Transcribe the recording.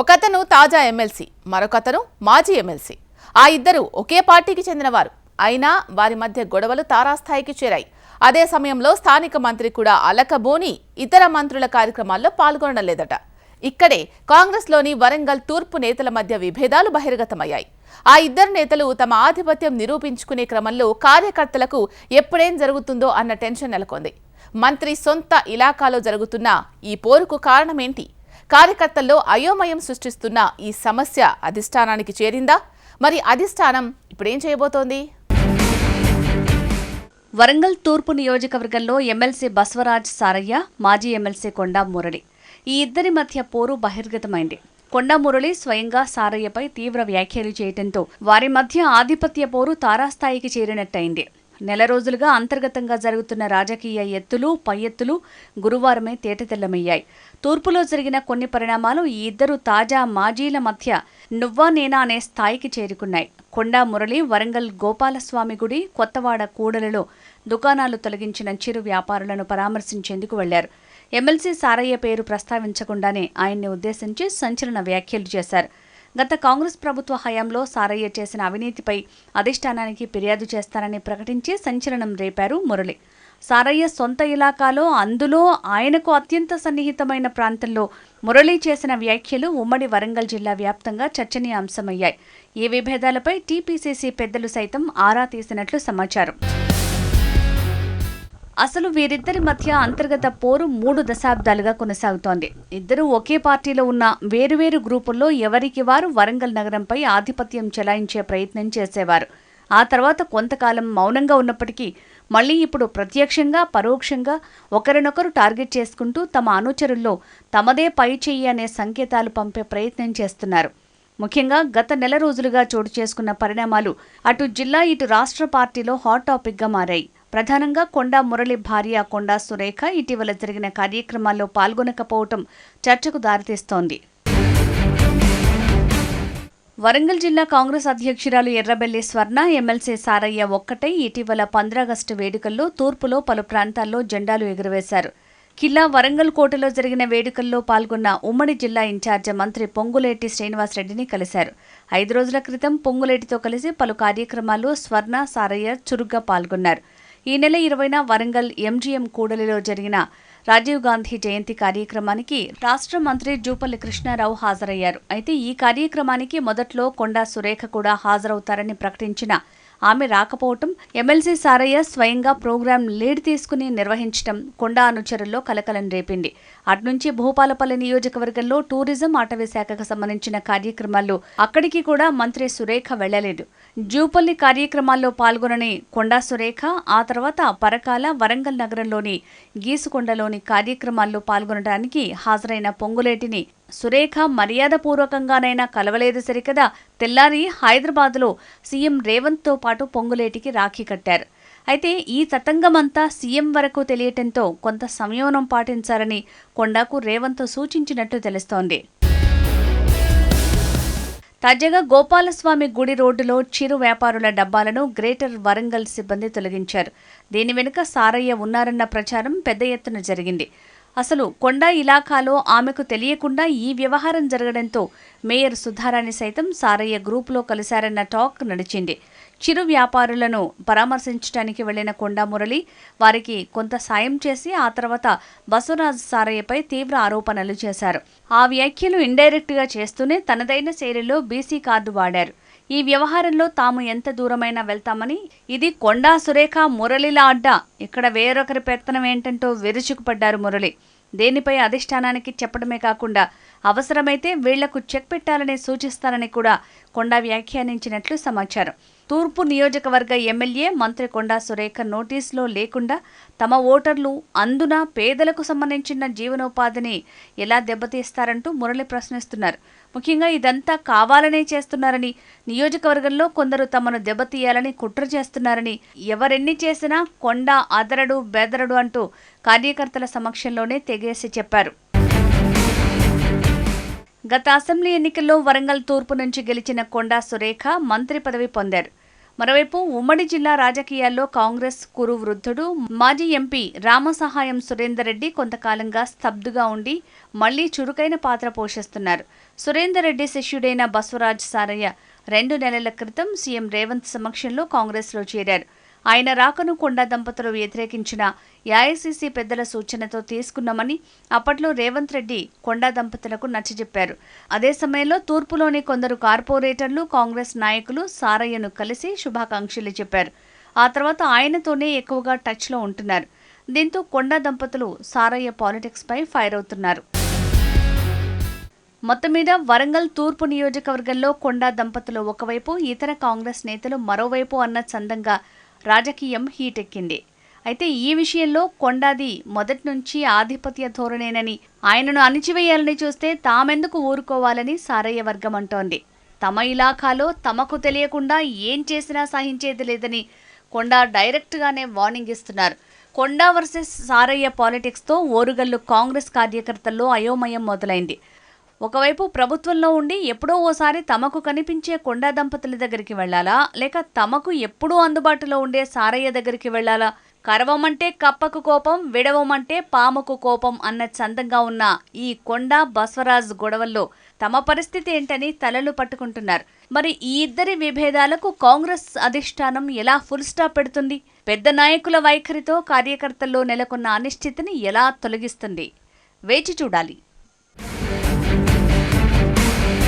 ఒకతను తాజా ఎమ్మెల్సీ మరొకతను మాజీ ఎమ్మెల్సీ. ఆ ఇద్దరు ఒకే పార్టీకి చెందినవారు. అయినా వారి మధ్య గొడవలు తారాస్థాయికి చేరాయి. అదే సమయంలో స్థానిక మంత్రి కూడా అలకబోని ఇతర మంత్రుల కార్యక్రమాల్లో పాల్గొనడం లేదట ఇక్కడే కాంగ్రెస్లోని వరంగల్ తూర్పు నేతల మధ్య విభేదాలు బహిర్గతమయ్యాయి. ఆ ఇద్దరు నేతలు తమ ఆధిపత్యం నిరూపించుకునే క్రమంలో కార్యకర్తలకు ఎప్పుడేం జరుగుతుందో అన్న టెన్షన్ నెలకొంది. మంత్రి సొంత ఇలాకాలో జరుగుతున్న ఈ పోరుకు కారణమేంటి? కార్యకర్తల్లో అయోమయం సృష్టిస్తున్న ఈ సమస్య అధిష్టానానికి చేరిందా? మరి అధిష్టానం ఇప్పుడేం చేయబోతోంది? వరంగల్ తూర్పు నియోజకవర్గంలో ఎమ్మెల్సీ బస్వరాజ్ సారయ్య మాజీ ఎమ్మెల్సీ కొండా మురళి. ఈ ఇద్దరి మధ్య పోరు బహిర్గతమైంది. కొండా మురళి స్వయంగా సారయ్యపై తీవ్ర వ్యాఖ్యలు చేయడంతో వారి మధ్య ఆధిపత్య పోరు తారాస్థాయికి చేరినట్టయింది. నెల రోజులుగా అంతర్గతంగా జరుగుతున్న రాజకీయ ఎత్తులు పై ఎత్తులు గురువారమే తేటతెల్లమయ్యాయి. తూర్పులో జరిగిన కొన్ని పరిణామాలు ఈ ఇద్దరు తాజా మాజీల మధ్య నువ్వా నేనా అనే స్థాయికి చేరుకున్నాయి. కొండా మురళి వరంగల్ గోపాలస్వామి గుడి కొత్తవాడ కూడలలో దుకాణాలు తొలగించిన చిరు వ్యాపారులను పరామర్శించేందుకు వెళ్ళారు. ఎమ్మెల్సీ సారయ్య పేరు ప్రస్తావించకుండానే ఆయన్ని ఉద్దేశించి సంచలన వ్యాఖ్యలు చేశారు. గత కాంగ్రెస్ ప్రభుత్వ హయాంలో సారయ్య చేసిన అవినీతిపై అధిష్టానానికి ఫిర్యాదు చేస్తానని ప్రకటించి సంచలనం రేపారు మురళి. సారయ్య సొంత ఇలాకాలో అందులో ఆయనకు అత్యంత సన్నిహితమైన ప్రాంతంలో మురళి చేసిన వ్యాఖ్యలు ఉమ్మడి వరంగల్ జిల్లా వ్యాప్తంగా చర్చనీయాంశమయ్యాయి. ఈ విభేదాలపై టీపీసీసీ పెద్దలు సైతం ఆరా తీసినట్లు సమాచారం. అసలు వీరిద్దరి మధ్య అంతర్గత పోరు మూడు దశాబ్దాలుగా కొనసాగుతోంది. ఇద్దరు ఒకే పార్టీలో ఉన్న వేరువేరు గ్రూపుల్లో ఎవరికి వారు వరంగల్ నగరంపై ఆధిపత్యం చెలాయించే ప్రయత్నం చేసేవారు. ఆ తర్వాత కొంతకాలం మౌనంగా ఉన్నప్పటికీ మళ్ళీ ఇప్పుడు ప్రత్యక్షంగా పరోక్షంగా ఒకరినొకరు టార్గెట్ చేసుకుంటూ తమ అనుచరుల్లో తమదే పై చెయ్యి అనే సంకేతాలు పంపే ప్రయత్నం చేస్తున్నారు. ముఖ్యంగా గత నెల రోజులుగా చోటు చేసుకున్న పరిణామాలు అటు జిల్లా ఇటు రాష్ట్ర పార్టీలో హాట్ టాపిక్గా మారాయి. ప్రధానంగా కొండా మురళి భార్య కొండా సురేఖ ఇటీవల జరిగిన కార్యక్రమాల్లో పాల్గొనకపోవటం చర్చకు దారితీస్తోంది. వరంగల్ జిల్లా కాంగ్రెస్ అధ్యక్షురాలు ఎర్రబెల్లి స్వర్ణ ఎమ్మెల్సీ సారయ్య ఒక్కటై ఇటీవల పంద్రాగస్టు వేడుకల్లో తూర్పులో పలు ప్రాంతాల్లో జెండాలు ఎగురవేశారు. కిల్లా వరంగల్ కోటలో జరిగిన వేడుకల్లో పాల్గొన్న ఉమ్మడి జిల్లా ఇన్ఛార్జి మంత్రి పొంగులేటి శ్రీనివాసరెడ్డిని కలిశారు. ఐదు రోజుల క్రితం పొంగులేటితో కలిసి పలు కార్యక్రమాల్లో స్వర్ణ సారయ్య చురుగ్గా పాల్గొన్నారు. ఈ నెల ఇరవైన వరంగల్ ఎంజీఎం కూడలిలో జరిగిన రాజీవ్ గాంధీ జయంతి కార్యక్రమానికి రాష్ట్ర మంత్రి జూపల్లి కృష్ణారావు హాజరయ్యారు. అయితే ఈ కార్యక్రమానికి మొదట్లో కొండా సురేఖ కూడా హాజరవుతారని ప్రకటించిన ఆమె రాకపోవటం ఎమ్మెల్సీ సారయ్య స్వయంగా ప్రోగ్రాం లీడ్ తీసుకుని నిర్వహించడం కొండా అనుచరుల్లో కలకలం రేపింది. అట్నుంచి భూపాలపల్లి నియోజకవర్గంలో టూరిజం అటవీ శాఖకు సంబంధించిన కార్యక్రమాల్లో అక్కడికి కూడా మంత్రి సురేఖ వెళ్ళలేదు. జూపల్లి కార్యక్రమాల్లో పాల్గొనని కొండా సురేఖ ఆ తర్వాత పరకాల వరంగల్ నగరంలోని గీసుకొండలోని కార్యక్రమాల్లో పాల్గొనడానికి హాజరైన పొంగులేటిని సురేఖ మర్యాదపూర్వకంగానైనా కలవలేదు సరికదా తెల్లారి హైదరాబాద్లో సీఎం రేవంత్తో పాటు పొంగులేటికి రాఖీ కట్టారు. అయితే ఈ తతంగమంతా సీఎం వరకు తెలియటంతో కొంత సంయమనం పాటించాలని కొండాకు రేవంత్ సూచించినట్టు తెలుస్తోంది. తాజాగా గోపాలస్వామి గుడి రోడ్డులో చిరు వ్యాపారుల డబ్బాలను గ్రేటర్ వరంగల్ సిబ్బంది తొలగించారు. దీని వెనుక సారయ్య ఉన్నారన్న ప్రచారం పెద్ద ఎత్తున జరిగింది. అసలు కొండా ఇలాఖాలో ఆమెకు తెలియకుండా ఈ వ్యవహారం జరగడంతో మేయర్ సుధారాణి సైతం సారయ్య గ్రూపులో కలిశారన్న టాక్ నడిచింది. చిరు వ్యాపారులను పరామర్శించడానికి వెళ్ళిన కొండా మురళి వారికి కొంత సాయం చేసి ఆ తర్వాత బసవరాజ్ సారయ్యపై తీవ్ర ఆరోపణలు చేశారు. ఆ వ్యాఖ్యలు ఇండైరెక్ట్గా చేస్తూనే తనదైన శైలిలో బీసీ కార్డు వాడారు. ఈ వ్యవహారంలో తాము ఎంత దూరమైనా వెళ్తామని. ఇది కొండా సురేఖ మురళిల అడ్డా. ఇక్కడ వేరొకరి పెత్తనం ఏంటంటూ విరుచుకుపడ్డారు మురళి. దేనిపై అధిష్టానానికి చెప్పడమే కాకుండా అవసరమైతే వీళ్ళకు చెక్ పెట్టాలని సూచిస్తానని కూడా కొండా వ్యాఖ్యానించినట్లు సమాచారం. తూర్పు నియోజకవర్గ ఎమ్మెల్యే మంత్రి కొండా సురేఖ నోటీసులో లేకుండా తమ ఓటర్లు అందున పేదలకు సంబంధించిన జీవనోపాధిని ఎలా దెబ్బతీస్తారంటూ మురళి ప్రశ్నిస్తున్నారు. ముఖ్యంగా ఇదంతా కావాలనే చేస్తున్నారని నియోజకవర్గంలో కొందరు తమను దెబ్బతీయాలని కుట్ర చేస్తున్నారని ఎవరెన్ని చేసినా కొండ అదరడు బెదరడు అంటూ కార్యకర్తల సమక్షంలోనే తెగేసి చెప్పారు. గత అసెంబ్లీ ఎన్నికల్లో వరంగల్ తూర్పు నుంచి గెలిచిన కొండా సురేఖ మంత్రి పదవి పొందారు. మరోవైపు ఉమ్మడి జిల్లా రాజకీయాల్లో కాంగ్రెస్ కురు వృద్ధుడు మాజీ ఎంపీ రామసహాయం సురేందర్ రెడ్డి కొంతకాలంగా స్తబ్దుగా ఉండి మళ్ళీ చురుకైన పాత్ర పోషిస్తున్నారు. సురేందర్ రెడ్డి శిష్యుడైన బసవరాజ్ సారయ్య రెండు నెలల క్రితం సీఎం రేవంత్ సమక్షంలో కాంగ్రెస్లో చేరారు. ఆయన రాకను కొండా దంపతులు వ్యతిరేకించిన ఏఐసిసి పెద్దల సూచనతో తీసుకున్నామని అప్పట్లో రేవంత్ రెడ్డి కొండా దంపతులకు నచ్చజెప్పారు అదే సమయంలో తూర్పులోని కొందరు కార్పొరేటర్లు కాంగ్రెస్ నాయకులు సారయ్యను కలిసి శుభాకాంక్షలు చెప్పారు. ఆ తర్వాత ఆయనతోనే ఎక్కువగా టచ్లో ఉంటున్నారు. దీంతో కొండా దంపతులు సారయ్య పాలిటిక్స్పై ఫైర్ అవుతున్నారు. మొత్తం మీద వరంగల్ తూర్పు నియోజకవర్గంలో కొండా దంపతులు ఒకవైపు ఇతర కాంగ్రెస్ నేతలు మరోవైపు అన్న చందంగా రాజకీయం హీటెక్కింది. అయితే ఈ విషయంలో కొండాది మొదటి నుంచి ఆధిపత్య ధోరణేనని ఆయనను అణిచివేయాలని చూస్తే తామెందుకు ఊరుకోవాలని సారయ్య వర్గం అంటోంది. తమ ఇలాఖాలో తమకు తెలియకుండా ఏం చేసినా సహించేది లేదని కొండా డైరెక్ట్గానే వార్నింగ్ ఇస్తున్నారు. కొండా వర్సెస్ సారయ్య పాలిటిక్స్తో ఓరుగల్లు కాంగ్రెస్ కార్యకర్తల్లో అయోమయం మొదలైంది. ఒకవైపు ప్రభుత్వంలో ఉండి ఎప్పుడో ఓసారి తమకు కనిపించే కొండా దంపతుల దగ్గరికి వెళ్ళాలా లేక తమకు ఎప్పుడూ అందుబాటులో ఉండే సారయ్య దగ్గరికి వెళ్ళాలా కరవమంటే కప్పకు కోపం విడవమంటే పాముకు కోపం అన్న చందంగా ఉన్న ఈ కొండ బస్వరాజ్ గొడవల్లో తమ పరిస్థితి ఏంటని తలలు పట్టుకుంటున్నారు. మరి ఈ ఇద్దరి విభేదాలకు కాంగ్రెస్ అధిష్టానం ఎలా ఫుల్ స్టాప్ పెడుతుంది? పెద్ద నాయకుల వైఖరితో కార్యకర్తల్లో నెలకొన్న అనిశ్చితిని ఎలా తొలగిస్తుంది? వేచి చూడాలి.